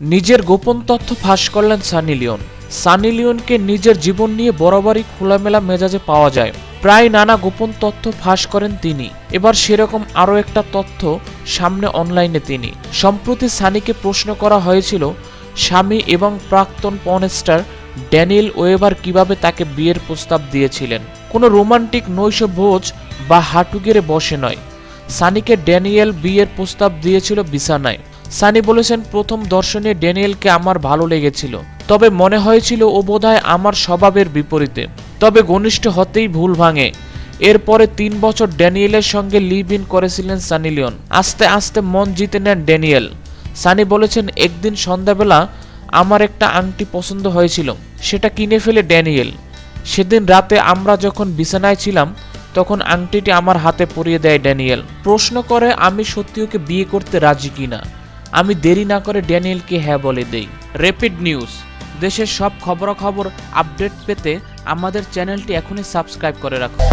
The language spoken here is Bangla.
নিজের গোপন তথ্য ফাঁস করলেন সানি লিওন। সানি লিওনকে নিজের জীবন নিয়ে বরাবরই খোলামেলা মেজাজে পাওয়া যায়। প্রায় নানা গোপন তথ্য ফাঁস করেন তিনি। এবার সেরকম আরও একটা তথ্য সামনে অনলাইনে তিনি। সম্প্রতি সানিকে প্রশ্ন করা হয়েছিল, স্বামী এবং প্রাক্তন পর্নস্টার ড্যানিয়েল ওয়েবার কীভাবে তাকে বিয়ের প্রস্তাব দিয়েছিলেন। কোনো রোমান্টিক নৈশ ভোজ বা হাঁটু গেড়ে বসে নয়। সানিকে ড্যানিয়েল বিয়ের প্রস্তাব দিয়েছিল বিছানায়। সানি বলেছেন, প্রথম দর্শনে ড্যানিয়েলকে আমার ভালো লেগেছিল। তবে মনে হয়েছিল ও বোধহয় আমার স্বভাবের বিপরীতে। তবে ঘনিষ্ঠ হতেই ভুল ভাঙে। এরপরে তিন বছর ড্যানিয়েলের সঙ্গে লিভ ইন করেছিলেন সানি লিওন। আস্তে আস্তে মন জিতে নেন ড্যানিয়েল। সানি বলেছেন, একদিন সন্ধ্যাবেলা আমার একটা আংটি পছন্দ হয়েছিল। সেটা কিনে ফেলে ড্যানিয়েল। সেদিন রাতে আমরা যখন বিছানায় ছিলাম, তখন আংটিটি আমার হাতে পরিয়ে দেয় ড্যানিয়েল। প্রশ্ন করে, আমি সত্যি ওকে বিয়ে করতে রাজি কিনা আমি দেরি না করে ড্যানিয়েলকে হ্যাঁ বলে দেই। Rapid news. দেশের সব খবরাখবর আপডেট পেতে আমাদের চ্যানেলটি এখনই সাবস্ক্রাইব করে রাখুন।